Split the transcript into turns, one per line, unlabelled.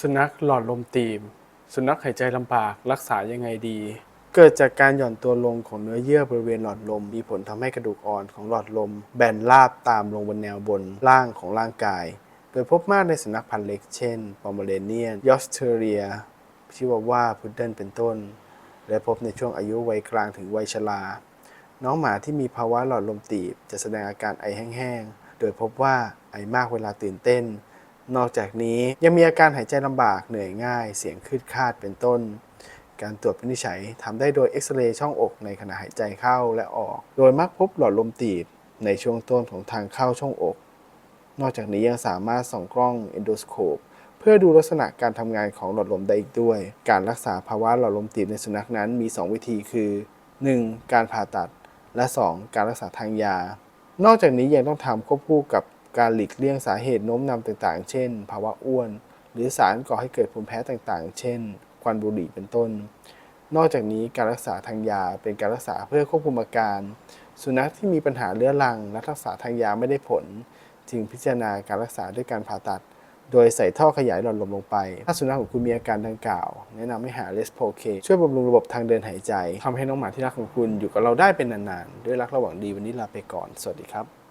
สุนัขหลอดลมตีบสุนัขหายใจลำบากรักษายังไงดี เกิดจากการหย่อนตัวลงของเนื้อเยื่อบริเวณหลอดลม มีผลทำให้กระดูกอ่อนของหลอดลม แบนราบตามลงบนแนวบนล่างของร่างกาย โดยพบมากในสุนัขพันธุ์เล็กเช่นปอมเมเรเนียนยอสเทเรียชิวาว่าพุดเดิลเป็นต้น และพบในช่วงอายุวัยกลางถึงวัยชราน้องหมาที่มีภาวะหลอดลมตีบจะแสดงอาการไอแห้งๆโดยพบว่าไอมากเวลาตื่นเต้น นอกจากนี้ยังมีอาการหายใจลำบากเหนื่อยง่าย เสียงคืดคาดเป็นต้น การตรวจวินิจฉัยทำได้โดยเอ็กซเรย์ช่องอกในขณะหายใจเข้าและออก โดยมักพบหลอดลมตีบในช่วงต้นของทางเข้าช่องอก นอกจากนี้ยังสามารถส่องกล้องเอนโดสโคปเพื่อดูลักษณะการทำงานของหลอดลมได้อีกด้วย การรักษาภาวะหลอดลมตีบในสุนัขนั้นมี 2 วิธีคือ 1. การผ่าตัด และ 2. การรักษาทางยา นอกจากนี้ยังต้องทำควบคู่กับ การหลีกเลี่ยงสาเหตุโน้มนำต่างๆ เช่น ภาวะอ้วน หรือสารก่อให้เกิดภูมิแพ้ต่างๆ เช่น ควันบุหรี่เป็นต้น นอกจากนี้การรักษาทางยาเป็นการรักษาเพื่อควบคุมอาการ สุนัขที่มีปัญหาเรื้อรังและรักษาทางยาไม่ได้ผล จึงพิจารณาการรักษาด้วยการผ่าตัด โดยใส่ท่อขยายหลอดลมลงไป ถ้าสุนัขของคุณมีอาการดังกล่าว แนะนำให้หาเลสโพเคช่วยบำรุงระบบทางเดินหายใจทำให้น้องหมาที่รักของคุณอยู่กับเราได้เป็นนานๆ ด้วยรักระหว่างดีวันนี้ลาไปก่อน สวัสดีครับ